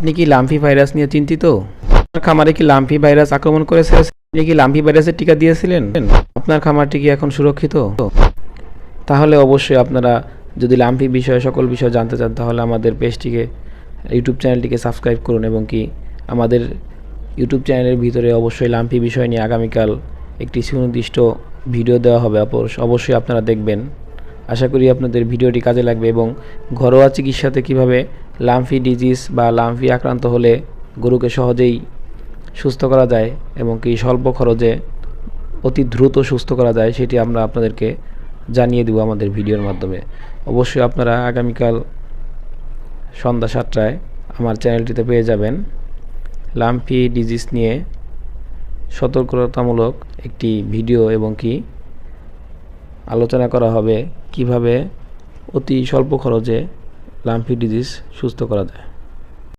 আপনি কি লাম্ফি ভাইরাস নিয়ে চিন্তিত? আপনার খামারে কি লাম্ফি ভাইরাস আক্রমণ করেছে? আপনি কি লাম্ফি ভাইরাসের টিকা দিয়েছিলেন? আপনার খামারটি কি এখন সুরক্ষিত? তাহলে অবশ্যই আপনারা যদি লাম্ফি বিষয়ে সকল বিষয় জানতে চান, তাহলে আমাদের পেজটিকে, ইউটিউব চ্যানেলটিকে সাবস্ক্রাইব করুন এবং কি আমাদের ইউটিউব চ্যানেলের ভিতরে অবশ্যই লাম্ফি বিষয় নিয়ে আগামীকাল একটি সুনির্দিষ্ট ভিডিও দেওয়া হবে। অবশ্য- অবশ্যই আপনারা দেখবেন। আশা করি আপনাদের ভিডিওটি কাজে লাগবে এবং ঘরোয়া চিকিৎসাতে কীভাবে লাম্ফি ডিজিজ বা লাম্ফি আক্রান্ত হলে গরুকে সহজেই সুস্থ করা যায় এবং কি স্বল্প খরচে অতি দ্রুত সুস্থ করা যায়, সেটি আমরা আপনাদেরকে জানিয়ে দেব আমাদের ভিডিওর মাধ্যমে। অবশ্যই আপনারা আগামীকাল সন্ধ্যা সাতটায় আমার চ্যানেলটিতে পেয়ে যাবেন। লাম্পি ডিজিজ নিয়ে সতর্কতামূলক একটি ভিডিও এবং কি আলোচনা করা হবে, কীভাবে অতি স্বল্প খরচে লাম্পি ডিজিজ সুস্থ করা যায়।